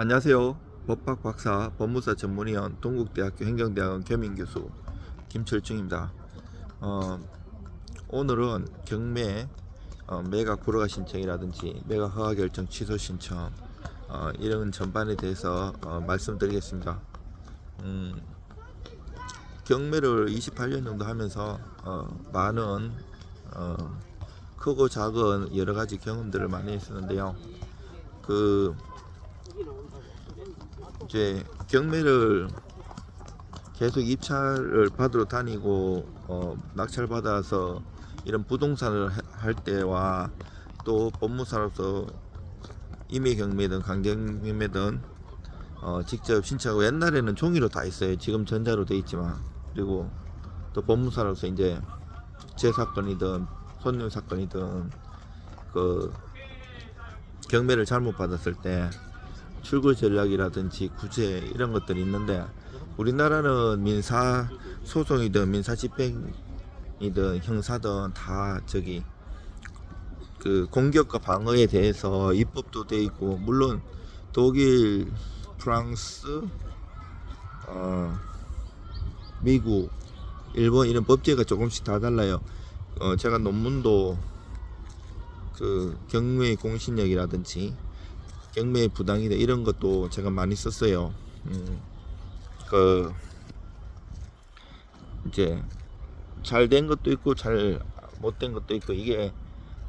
안녕하세요. 법학 박사 법무사 전문위원 동국대학교 행정대학원 겸임교수 김철중입니다. 어, 오늘은 경매 어, 매각 불허가 신청이라든지 매각 허가 결정 취소 신청 어, 이런 전반에 대해서 어, 말씀드리겠습니다. 음, 경매를 28년 정도 하면서 어, 많은 어, 크고 작은 여러 가지 경험들을 많이 했었는데요. 그 이제 경매를 계속 입찰을 받으러 다니고 어, 낙찰 받아서 이런 부동산을 하- 할 때와 또 법무사로서 임의 경매든 강경 경매든 어, 직접 신청하고 옛날에는 종이로 다 있어요. 지금 전자로 돼 있지만 그리고 또 법무사로서 이제 제 사건이든 손님 사건이든 그 경매를 잘못 받았을 때 출구 전략이라든지 구제 이런 것들이 있는데 우리나라는 민사 소송이든 민사 집행이든 형사든 다 저기 그 공격과 방어에 대해서 입법도 돼 있고 물론 독일, 프랑스, 어, 미국, 일본 이런 법제가 조금씩 다 달라요. 어, 제가 논문도 그 경매 공신력이라든지 경매 부당이다 이런 것도 제가 많이 썼어요. 음, 그 이제 잘 된 것도 있고 잘 못 된 것도 있고 이게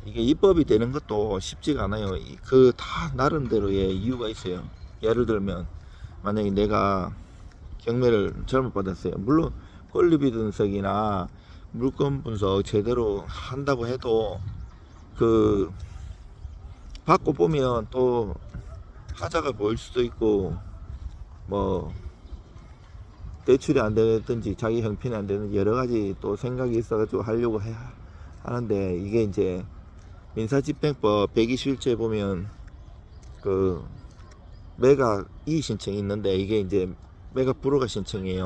이게 입법이 되는 것도 쉽지가 않아요. 그 다 나름대로의 이유가 있어요. 예를 들면 만약에 내가 경매를 잘못 받았어요. 물론 권리비 분석이나 물건 분석 제대로 한다고 해도 그 받고 보면 또 하자가 보일 수도 있고 뭐 대출이 안 되든지 자기 형편이 안 되는 여러 가지 또 생각이 있어가지고 하려고 해 하는데 이게 이제 민사집행법 121조에 보면 그 매각 이의 신청이 있는데 이게 이제 매각 불허가 신청이에요.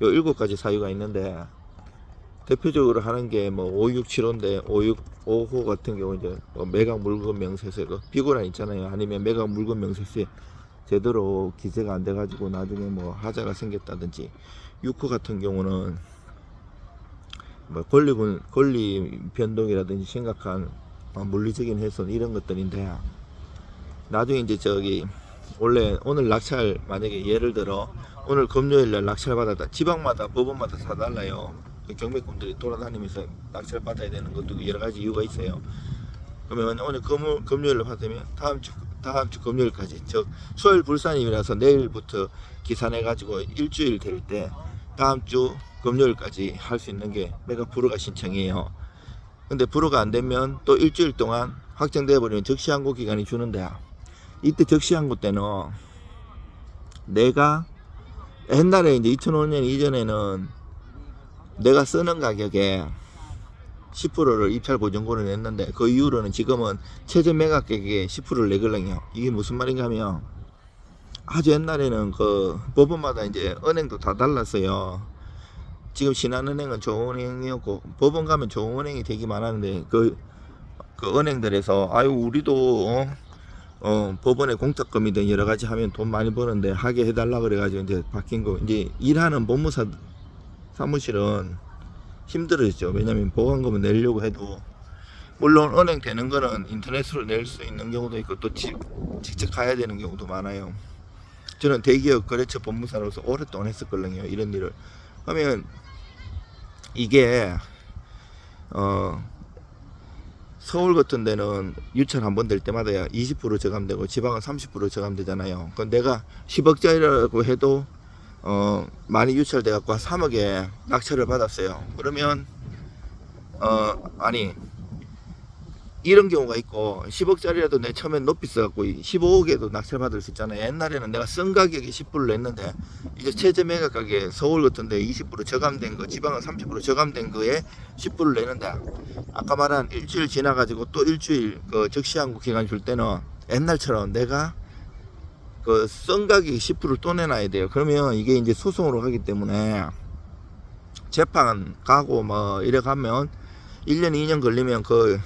요 일곱 가지 사유가 있는데 대표적으로 하는 게 뭐 5675인데 5655 같은 경우 이제 뭐 매각 물건 명세세 그 비고란 있잖아요. 아니면 매각 물건 명세세 제대로 기재가 안 돼 가지고 나중에 뭐 하자가 생겼다든지. 6호 같은 경우는 뭐 권리분 권리 변동이라든지 심각한 어, 물리적인 훼손 이런 것들인데 나중에 이제 저기 원래 오늘 낙찰 만약에 예를 들어 오늘 금요일 날 낙찰 받았다. 지방마다 법원마다 다 달라요 그 경매꾼들이 돌아다니면서 낙찰 받아야 되는 것도 여러 가지 이유가 있어요. 그러면 오늘 금, 금요일 날 받으면 다음 주 다음 주 금요일까지 즉 수요일 불산임이라서 내일부터 기산해 가지고 일주일 될 때 다음 주 금요일까지 할 수 있는 게 매각 불허가 신청이에요. 근데 불허가 안 되면 또 일주일 동안 확정돼 버리면 적시항고 기간이 주는데 이때 적시항고 때는 내가 옛날에 이제 2005년 이전에는 내가 쓰는 가격에 10%를 입찰 보증고를 냈는데 그 이후로는 지금은 최저 매각액의 10%를 내걸랑요. 이게 무슨 말인가 하면 아주 옛날에는 그 법원마다 이제 은행도 다 달랐어요. 지금 신한은행은 좋은 은행이었고 법원 가면 좋은 은행이 되게 많았는데 그, 그 은행들에서 아유 우리도 어, 어, 법원에 공탁금이든 여러 가지 하면 돈 많이 버는데 하게 해달라 그래가지고 이제 바뀐 거 이제 일하는 법무사 사무실은 힘들어지죠. 왜냐면 보관금을 내려고 해도 물론 은행 되는 거는 인터넷으로 낼 수 있는 경우도 있고 또 직, 직접 가야 되는 경우도 많아요. 저는 대기업 거래처 법무사로서 오랫동안 했었거든요. 이런 일을 하면 이게 어 서울 같은 데는 유찰 한 번 될 때마다 20% 저감되고 지방은 30% 저감되잖아요. 그건 내가 10억짜리라고 해도 어 많이 유찰돼 갖고 3억에 낙찰을 받았어요. 그러면 어 아니 이런 경우가 있고 10억짜리라도 내 처음엔 높이 써갖고 15억에도 낙찰 받을 수 있잖아요. 옛날에는 내가 쓴 가격에 10%를 냈는데 이제 최저 매각 가격에 서울 같은데 20% 저감된 거, 지방은 30% 저감된 거에 10%를 내는데 아까 말한 일주일 지나가지고 또 일주일 그 적시항고 기간 줄 때는 옛날처럼 내가 그쓴 가격에 10%를 또 내놔야 돼요. 그러면 이게 이제 소송으로 가기 때문에 재판 가고 뭐 이래 가면 1년, 2년 걸리면 그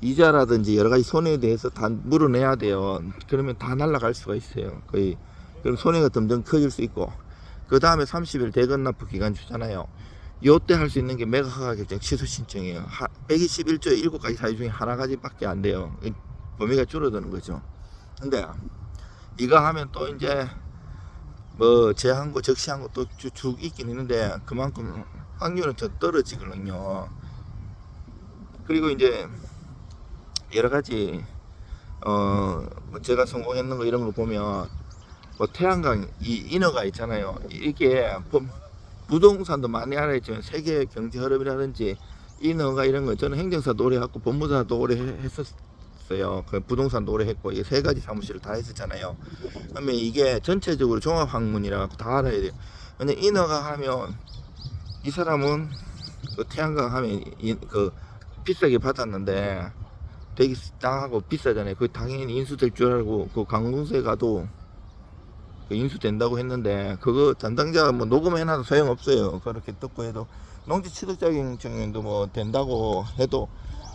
이자라든지 여러 가지 손해에 대해서 다 물어내야 돼요. 그러면 다 날라갈 수가 있어요. 거의 그럼 손해가 점점 커질 수 있고 그 다음에 30일 대건 납부 기간 주잖아요. 요때 할 수 있는 게 매각 허가 결정 취소 신청이에요. 121조의 7가지 사유 중에 하나 가지밖에 안 돼요. 이 범위가 줄어드는 거죠. 근데 이거 하면 또 이제 뭐 제한고 적시한고 또쭉 있긴 있는데 그만큼 확률은 더 떨어지거든요. 그리고 이제 여러 가지 어뭐 제가 성공했는 거 이런 거 보면 뭐 태양광 이 인허가 있잖아요. 이게 법- 부동산도 많이 알아있지만 세계 경제 흐름이라든지 인허가 이런 거 저는 행정사도 오래 했고 법무사도 오래 해- 했었어요. 그 부동산도 오래 했고 이게 세 가지 사무실을 다 했었잖아요. 그러면 이게 전체적으로 종합 학문이라 다 알아야 돼요. 근데 인허가 하면 이 사람은 그 태양광 하면 이- 그 비싸게 받았는데 되게 땅하고 비싸잖아요. 그 당연히 인수될 줄 알고 그 강동세 가도 그 인수된다고 했는데 그거 담당자가 뭐 녹음해놔도 소용없어요. 그렇게 듣고 해도 농지 취득자격 증명도 뭐 된다고 해도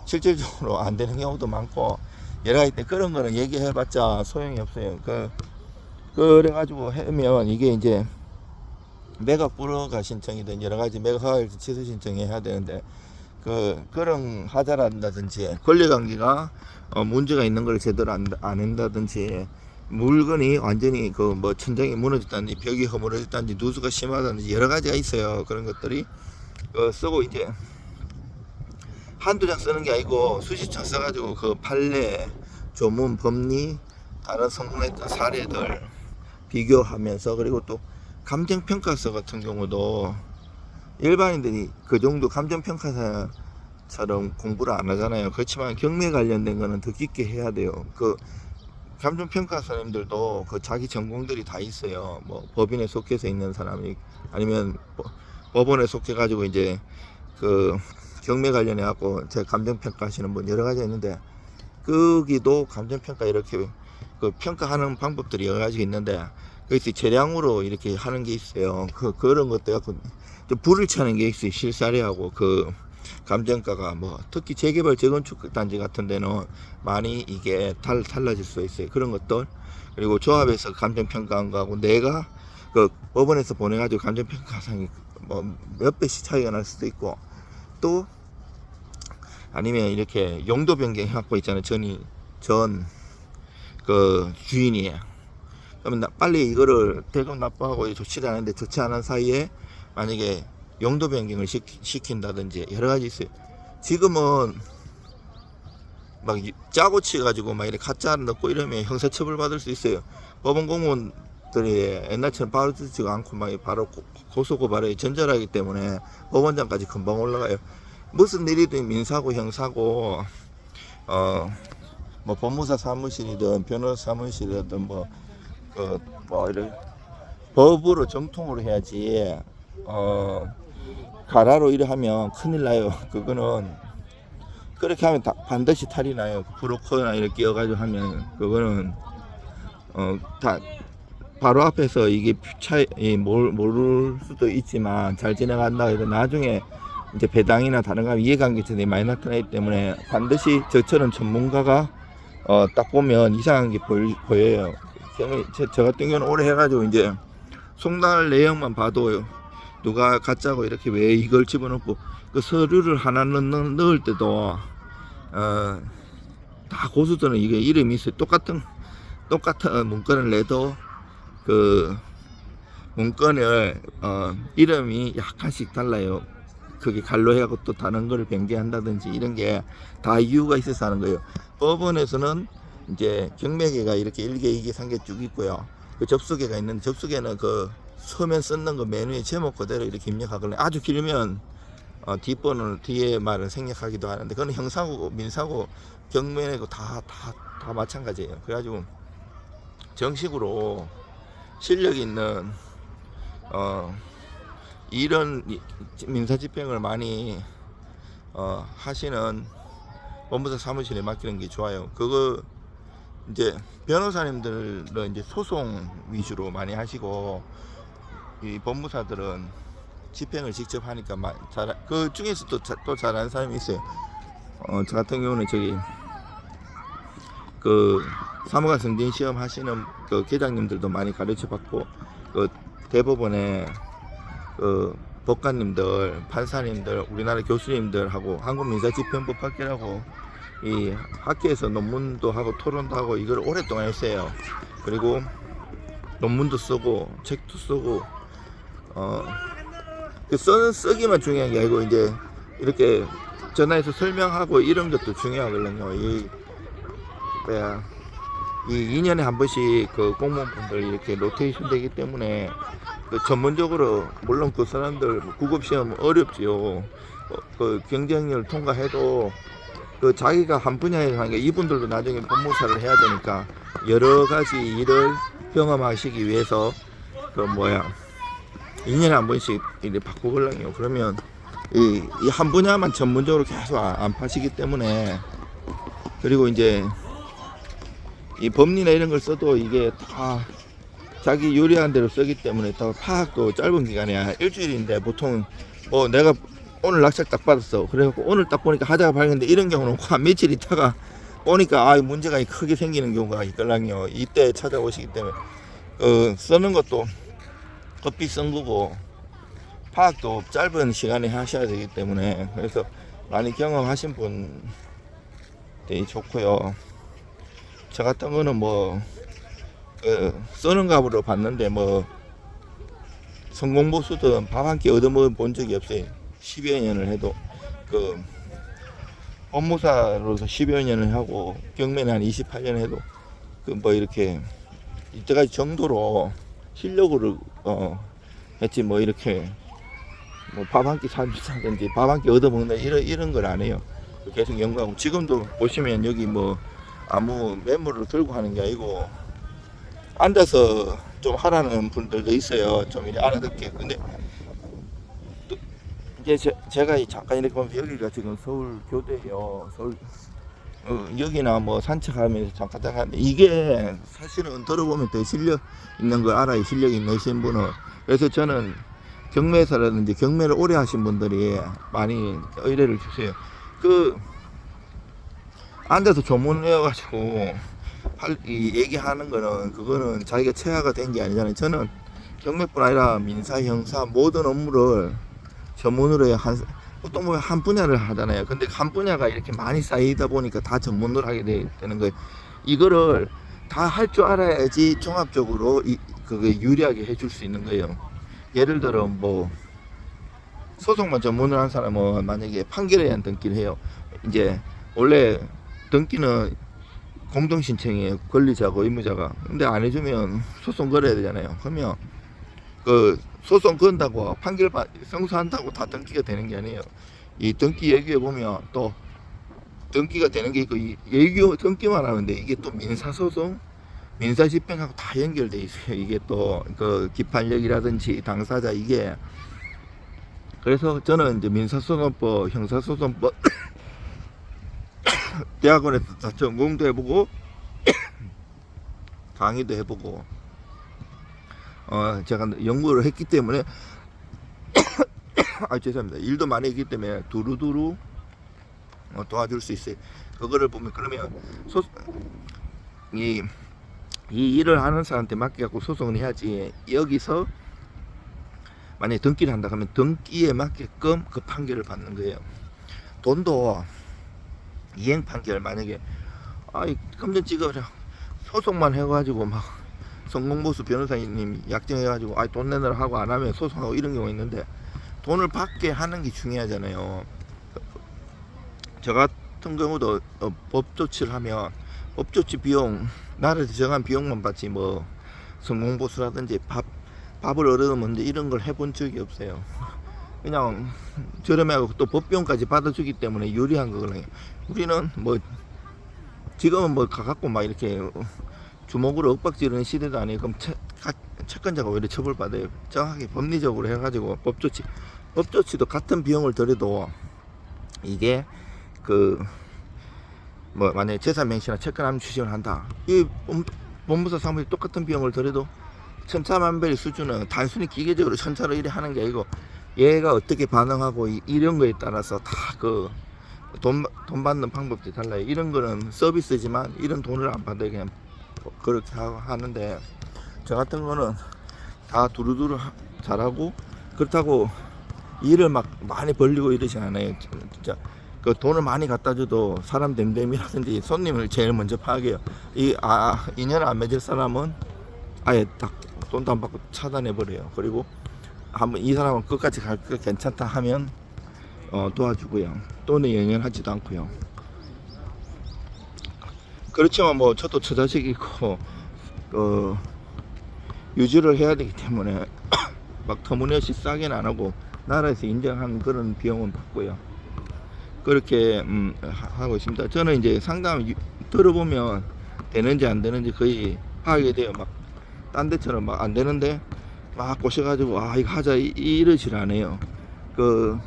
실질적으로 안 되는 경우도 많고 여러 가지 때 그런 거는 얘기해봤자 소용이 없어요. 그 그래가지고 하면 이게 이제 매각 불허가 신청이든 여러 가지 매각 허가 취소 신청해야 되는데 그 그런 하자란다든지 권리관계가 어, 문제가 있는 걸 제대로 안, 안 한다든지 물건이 완전히 그 뭐 천장이 무너졌다든지 벽이 허물어졌다든지 누수가 심하다든지 여러 가지가 있어요 그런 것들이 어, 쓰고 이제 한두 장 쓰는 게 아니고 수십 장 써가지고 그 판례 조문 법리 다른 성공했던 사례들 비교하면서 그리고 또 감정평가서 같은 경우도 일반인들이 그 정도 감정평가사처럼 공부를 안 하잖아요. 그렇지만 경매 관련된 거는 더 깊게 해야 돼요. 그 감정평가사님들도 그 자기 전공들이 다 있어요. 뭐 법인에 속해서 있는 사람이 아니면 뭐 법원에 속해 가지고 이제 그 경매 관련해 갖고 제 감정 평가 하시는 분 여러 가지 있는데 거기도 감정 평가 이렇게 그 평가하는 방법들이 여러 가지 있는데 거기서 재량으로 이렇게 하는 게 있어요. 그 그런 것도 갖고 좀 불을 차는 게 있어요. 실사례하고 그 감정가가 뭐 특히 재개발 재건축 단지 같은 데는 많이 이게 달, 달라질 수 있어요. 그런 것들 그리고 조합에서 감정 평가한 거하고 내가 그 법원에서 보내가지고 감정 평가상이 뭐 몇 배씩 차이가 날 수도 있고 또 아니면 이렇게 용도 변경 해 갖고 있잖아요. 전이 전 그 주인이 그러면 나- 빨리 이거를 대금 납부하고 좋지 않은데 좋지 않은 사이에 만약에 용도 변경을 시킨다든지 여러 가지 있어요. 지금은 막 이- 짜고 치가지고 막 이렇게 가짜 넣고 이러면 형사처벌 받을 수 있어요. 법원 공무원 들이 옛날처럼 듣지가 않고 막 바로 고- 고소 고발이 전절하기 때문에 법원장까지 금방 올라가요. 무슨 일이든 민사고 형사고 어 뭐 법무사 사무실이든 변호사 사무실이든 뭐그 뭐 이런 법으로 정통으로 해야지 어 가라로 이래 하면 큰일 나요. 그거는 그렇게 하면 다 반드시 탈이 나요. 브로커나 이렇게 끼어가지고 하면 그거는 어다 바로 앞에서 이게 차이 몰 모를 수도 있지만 잘 지나간다 해도 나중에 이제 배당이나 다른 거 이해관계점이 많이 나타나기 때문에 반드시 저처럼 전문가가 어 딱 보면 이상한 게 보이, 보여요. 저, 저 같은 경우는 오래 해가지고 이제 송달 내용만 봐도 누가 가짜고 이렇게 왜 이걸 집어넣고 그 서류를 하나 넣, 넣, 넣을 때도 어, 다 고수들은 이게 이름이 있어요. 똑같은 똑같은 문건을 내도 그 문건을 어, 이름이 약간씩 달라요. 그게 갈로 해갖고 또 다른 거를 변개한다든지 이런 게 다 이유가 있어서 하는 거예요. 법원에서는 이제 경매계가 이렇게 1개, 2개, 3개 쭉 있고요. 그 접수계가 있는데 접수계는 그 서면 쓰는 거 메뉴에 제목 그대로 이렇게 입력하거든요. 아주 길면 어, 뒷번호를 뒤에 말을 생략하기도 하는데 그건 형사고 민사고 경매고 다 다 다 마찬가지예요. 그래가지고 정식으로 실력 있는 어 이런 이- 민사 집행을 많이 어 하시는 법무사 사무실에 맡기는 게 좋아요. 그거 이제 변호사님들은 이제 소송 위주로 많이 하시고 이 법무사들은 집행을 직접 하니까 마- 잘, 그 중에서 또, 자- 또 잘하는 사람이 있어요. 어, 저 같은 경우는 저기 그 사무관 승진 시험 하시는 그 계장님들도 많이 가르쳐 받고 그 대법원에 그 법관님들, 판사님들, 우리나라 교수님들하고 한국민사집행법 학회라고 이 학회에서 논문도 하고 토론도 하고 이걸 오랫동안 했어요. 그리고 논문도 쓰고 책도 쓰고 어 그 쓰는 쓰기만 중요한 게 아니고 이제 이렇게 전화해서 설명하고 이런 것도 중요하거든요. 이 뭐야 이 2년에 한 번씩 그 공무원분들 이렇게 로테이션 되기 때문에 그 전문적으로 물론 그 사람들 국업 시험 어렵지요. 어, 그 경쟁률 통과해도 그 자기가 한 분야에 하는 게 이분들도 나중에 법무사를 해야 되니까 여러 가지 일을 경험하시기 위해서 그 뭐야 2년에 한 번씩 이렇게 바꾸걸랑요. 그러면 이 한 분야만 전문적으로 계속 안, 안 파시기 때문에 그리고 이제 이 법리나 이런 걸 써도 이게 다 자기 요리한 대로 쓰기 때문에 또 파악도 짧은 기간이야 일주일인데 보통 뭐 내가 오늘 낙찰 딱 받았어. 그래갖고 오늘 딱 보니까 하자가 밝은데 이런 경우는 한 며칠 있다가 보니까 아 문제가 크게 생기는 경우가 있걸랑요. 이때 찾아오시기 때문에 어, 쓰는 것도 급히 쓴 거고 파악도 짧은 시간에 하셔야 되기 때문에 그래서 많이 경험하신 분들이 좋고요 저 같은 거는 뭐 어, 쓰는 값으로 봤는데 뭐 성공 보수든 밥 한 끼 얻어먹어 본 적이 없어요. 10여 년을 해도. 그 업무사로서 10여 년을 하고 경매는 한 28년 해도 그 뭐 이렇게 이때까지 정도로 실력으로 어 했지 뭐 이렇게 뭐 밥 한 끼 사든지 밥 한 끼 얻어먹는다 이런 이런 걸 안 해요. 계속 연구하고 지금도 보시면 여기 뭐 아무 매물을 들고 하는 게 아니고 앉아서 좀 하라는 분들도 있어요. 좀 이렇게 알아듣게. 근데 또 이제 제, 이 잠깐 이렇게 보면 여기가 지금 서울 교대예요. 서울 어, 여기나 뭐 산책하면서 잠깐 잠깐 이게 사실은 들어보면 더 실력 있는 걸 알아요. 실력 있는 분은. 그래서 저는 경매사라든지 경매를 오래 하신 분들이 많이 의뢰를 주세요. 그 앉아서 조문 외워가지고 할, 이 얘기하는 거는 그거는 자기가 체화가 된 게 아니잖아요. 저는 경매뿐 아니라 민사, 형사 모든 업무를 전문으로 해 한, 보통 뭐한 분야를 하잖아요. 근데 한 분야가 이렇게 많이 쌓이다 보니까 다 전문으로 하게 되, 되는 거예요. 이거를 다 할 줄 알아야지 종합적으로 이, 그게 유리하게 해줄 수 있는 거예요. 예를 들어 뭐 소송만 전문을 한 사람은 만약에 판결에 대한 등기를 해요. 이제 원래 등기는 공동 신청이에요. 권리자고 의무자가. 근데 안 해주면 소송 걸어야 되잖아요. 그러면 그 소송 건다고 판결 받 성사한다고 다 등기가 되는 게 아니에요. 이 등기 얘기해 보면 또 등기가 되는 게 있고 이 예규 등기만 하는데 이게 또 민사 소송 민사 집행하고 다 연결돼 있어요. 이게 또 그 기판력이라든지 당사자 이게 그래서 저는 이제 민사소송법, 형사소송법 대학원에서 다 전공도 해보고 강의도 해보고 어 제가 연구를 했기 때문에 아 죄송합니다. 일도 많이 했기 때문에 두루두루 어, 도와줄 수 있어요. 그거를 보면 그러면 소, 이, 이 일을 하는 사람한테 맡겨갖고 소송을 해야지. 여기서 만약에 등기를 한다 하면 등기에 맞게끔 그 판결을 받는 거예요. 돈도 이행 판결 만약에 아이 찍어라 소송만 해가지고 막 성공보수 변호사님 약정해가지고 아이 돈 내느라 하고 안 하면 소송하고 이런 경우 있는데 돈을 받게 하는 게 중요하잖아요. 저 같은 경우도 어, 법 조치를 하면 법 조치 비용 나라에서 정한 비용만 받지 뭐 성공보수라든지 밥 밥을 얻어먹는데 이런 걸 해본 적이 없어요. 그냥 저렴하고 또 법비용까지 받아주기 때문에 유리한 거거든요. 우리는 뭐 지금은 뭐 가갖고 막 이렇게 주먹으로 윽박지르는 시대도 아니고 그럼 채, 가, 채권자가 오히려 처벌받아요. 정확하게 법리적으로 해가지고 법조치 법조치도 같은 비용을 들여도 이게 그 뭐 만약에 재산명시나 채권함 추심을 한다. 이 본- 본부사 사무실 똑같은 비용을 들여도 천차만별 수준은 단순히 기계적으로 천차로 일에 하는 게 아니고 얘가 어떻게 반응하고 이, 이런 거에 따라서 다그 돈, 돈 받는 방법이 달라요. 이런 거는 서비스지만 이런 돈을 안 받아요. 그냥 그렇게 하- 하는데 저 같은 거는 다 두루두루 하- 잘하고 그렇다고 일을 막 많이 벌리고 이러지 않아요. 진짜 그 돈을 많이 갖다 줘도 사람 됨됨이라든지 손님을 제일 먼저 파악해요. 이 아, 인연 안 맺을 사람은 아예 딱 돈도 안 받고 차단해 버려요. 그리고 한번 이 사람은 끝까지 갈 거 괜찮다 하면 어, 도와주고요. 또는 연연하지도 않고요. 그렇지만 뭐 저도 처자식이고 어, 유지를 해야 되기 때문에 막 터무니없이 싸게는 안 하고 나라에서 인정한 그런 비용은 받고요. 그렇게 음, 하- 하고 있습니다. 저는 이제 상담 유- 들어보면 되는지 안 되는지 거의 하게 돼요. 막 딴 데처럼 막 안 되는데 막 꼬셔가지고 아 이거 하자 이, 이러질 않아요. 그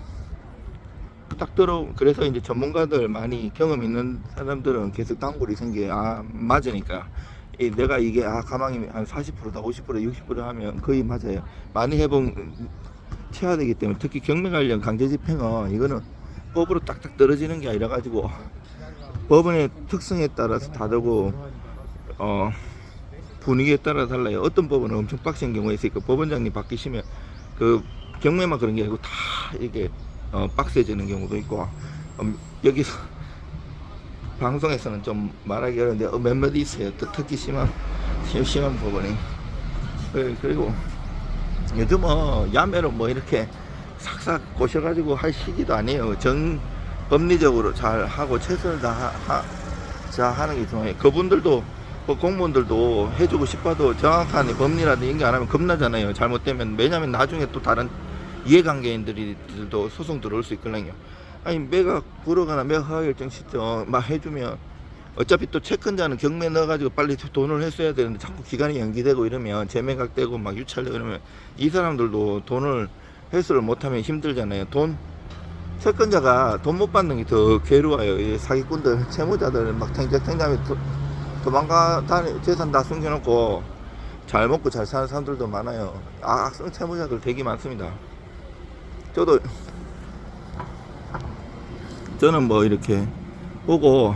딱 들어 그래서 이제 전문가들 많이 경험 있는 사람들은 계속 단골이 생겨요. 아 맞으니까 이 내가 이게 아 가망이 한 40%다 50% 60% 하면 거의 맞아요. 많이 해본 쳐야 되기 때문에 특히 경매 관련 강제 집행은 이거는 법으로 딱딱 떨어지는 게 아니라 가지고 법원의 특성에 따라서 다르고 어 분위기에 따라 달라요. 어떤 법원은 엄청 빡센 경우가 있으니까 법원장님 바뀌시면 그 경매만 그런 게 아니고 다 이게 어, 빡세지는 경우도 있고 음, 여기서 방송에서는 좀 말하기 어려운데 어, 몇몇 있어요. 또 특히 심한 심한 법원이 그- 그리고 요즘은 야매로 뭐 이렇게 싹싹 꼬셔가지고 할 시기도 아니에요. 정 법리적으로 잘 하고 최선을 다 하, 하, 자 하는 게 중요해요. 그분들도 그 공무원들도 해주고 싶어도 정확한 법리라든 인가 안 하면 겁나잖아요. 잘못되면 왜냐면 나중에 또 다른 이해관계인들도 소송 들어올 수 있거든요. 아니 매각 불어가나 매각 허가 결정 시점 막 해주면 어차피 또 채권자는 경매 넣어가지고 빨리 돈을 했어야 되는데 자꾸 기간이 연기되고 이러면 재매각되고 막 유찰되고 이러면 이 사람들도 돈을 회수를 못하면 힘들잖아요. 돈 채권자가 돈 못 받는 게 더 괴로워요. 이 사기꾼들, 채무자들 막 탱자탱자하게 도망가 다니 재산 다 숨겨놓고 잘 먹고 잘 사는 사람들도 많아요. 아, 악성 채무자들 되게 많습니다. 저도 저는 뭐 이렇게 보고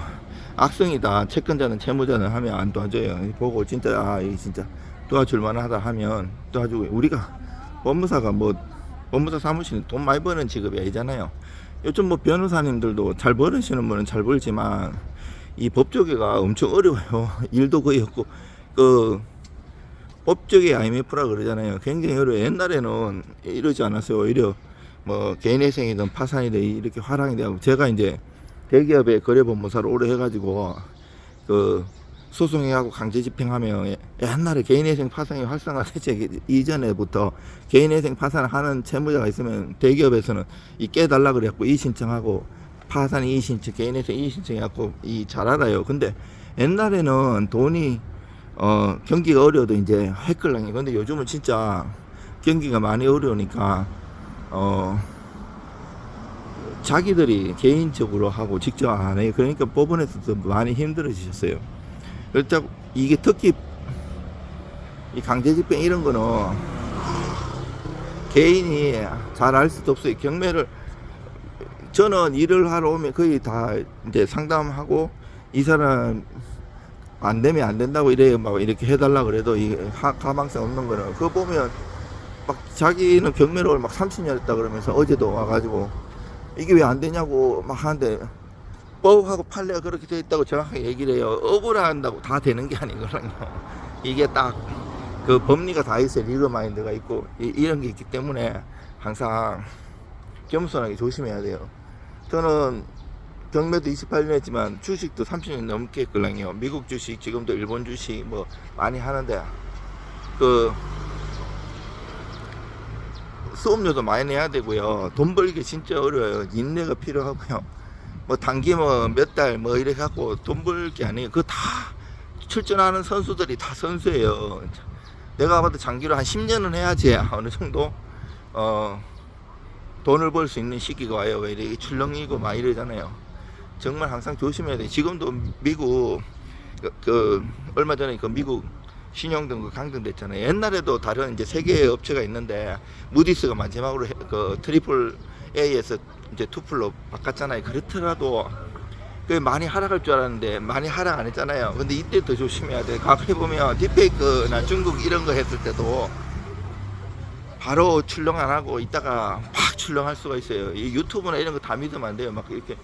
악성이다 채권자는 채무자는 하면 안 도와줘요. 보고 진짜 아 이게 진짜 도와줄 만하다 하면 도와주고. 우리가 법무사가 뭐 법무사 사무실은 돈 많이 버는 직업이 아니잖아요. 요즘 뭐 변호사님들도 잘 버으시는 분은 잘 벌지만 이 법조계가 엄청 어려워요. 일도 거의 없고. 그 법조계 IMF라 그러잖아요. 굉장히 어려워요. 옛날에는 이러지 않았어요. 오히려 뭐 개인회생이든 파산이든 이렇게 화랑이 되고 제가 이제 대기업의 거래법무사를 오래 해가지고 그 소송해하고 강제 집행하면 옛날에 개인회생 파산이 활성화되기 이전에부터 개인회생 파산을 하는 채무자가 있으면 대기업에서는 이 깨달라 그래갖고 이 신청하고 파산 이 신청 개인회생 이 신청해갖고 이 잘 알아요. 근데 옛날에는 돈이 어 경기가 어려워도 이제 했걸랑이 근데 요즘은 진짜 경기가 많이 어려우니까 어 자기들이 개인적으로 하고 직접 안 해요. 그러니까 법원에서도 많이 힘들어지셨어요. 그렇다고 이게 특히 이 강제집행 이런 거는 개인이 잘 알 수도 없어요. 경매를 저는 일을 하러 오면 거의 다 이제 상담하고 이 사람 안 되면 안 된다고 이래 막 이렇게 해달라 그래도 이 하- 가망성 없는 거는 그거 보면 막 자기는 경매를 막 30년 했다 그러면서 어제도 와가지고 이게 왜 안 되냐고 막 하는데 법하고 판례가 그렇게 돼 있다고 정확하게 얘기를 해요. 억울한다고 다 되는 게 아니거든요. 이게 딱 그 법리가 다 있어요. 리그 마인드가 있고 이, 런게 있기 때문에 항상 겸손하게 조심해야 돼요. 저는 경매도 28년 했지만 주식도 30년 넘게 했거든요. 미국 주식, 지금도 일본 주식 뭐 많이 하는데 그 수업료도 많이 내야 되고요. 돈 벌기 진짜 어려워요. 인내가 필요하고요. 뭐 단기 뭐 몇 달 뭐 이래 갖고 돈벌게 아니에요. 그거 다 출전하는 선수들이 다 선수예요. 내가 봐도 장기로 한 10년은 해야지 어느 정도 어 돈을 벌 수 있는 시기가 와요. 왜 이렇게 출렁이고 막 이러잖아요. 정말 항상 조심해야 돼. 지금도 미국 그, 그 얼마 전에 그 미국 신용등 그 강등됐잖아요. 옛날에도 다른 이제 세 개의 업체가 있는데 무디스가 마지막으로 해- 그 트리플 A에서 이제 투플로 바꿨잖아요. 그렇더라도 그 많이 하락할 줄 알았는데 많이 하락 안 했잖아요. 근데 이때 더 조심해야 돼. 과거에 보면 딥페이크나 중국 이런 거 했을 때도 바로 출렁 안 하고 있다가 막 출렁할 수가 있어요. 이 유튜브나 이런 거 다 믿으면 안 돼요. 막 이렇게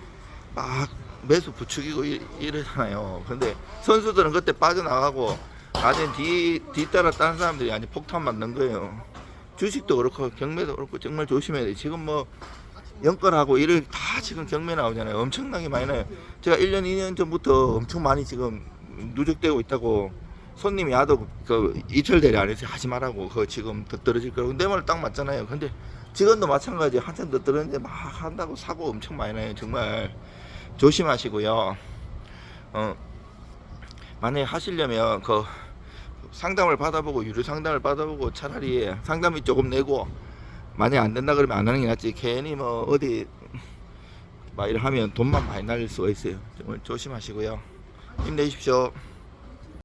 막 매수 부추기고 이, 이러잖아요. 근데 선수들은 그때 빠져나가고 나중에 뒤, 뒤 따라 다른 사람들이 아니 폭탄 맞는 거예요. 주식도 그렇고 경매도 그렇고 정말 조심해야 돼. 지금 뭐 연끌하고 이를 다 지금 경매 나오잖아요. 엄청나게 많이 나요. 제가 1년, 2년 전부터 엄청 많이 지금 누적되고 있다고 손님이 야도 그 이철 대리 안에서 하지 말라고 그거 지금 더 떨어질 거라고 내 말 딱 맞잖아요. 근데 지금도 마찬가지 한참 더 떨어지는데 막 한다고 사고 엄청 많이 나요. 정말 조심하시고요. 어 만약에 하시려면 그 상담을 받아보고 유료 상담을 받아보고 차라리 상담이 조금 내고 만약 안 된다 그러면 안 하는 게 낫지. 괜히 뭐 어디 막 이러 하면 돈만 많이 날릴 수가 있어요. 조심하시고요. 힘내십시오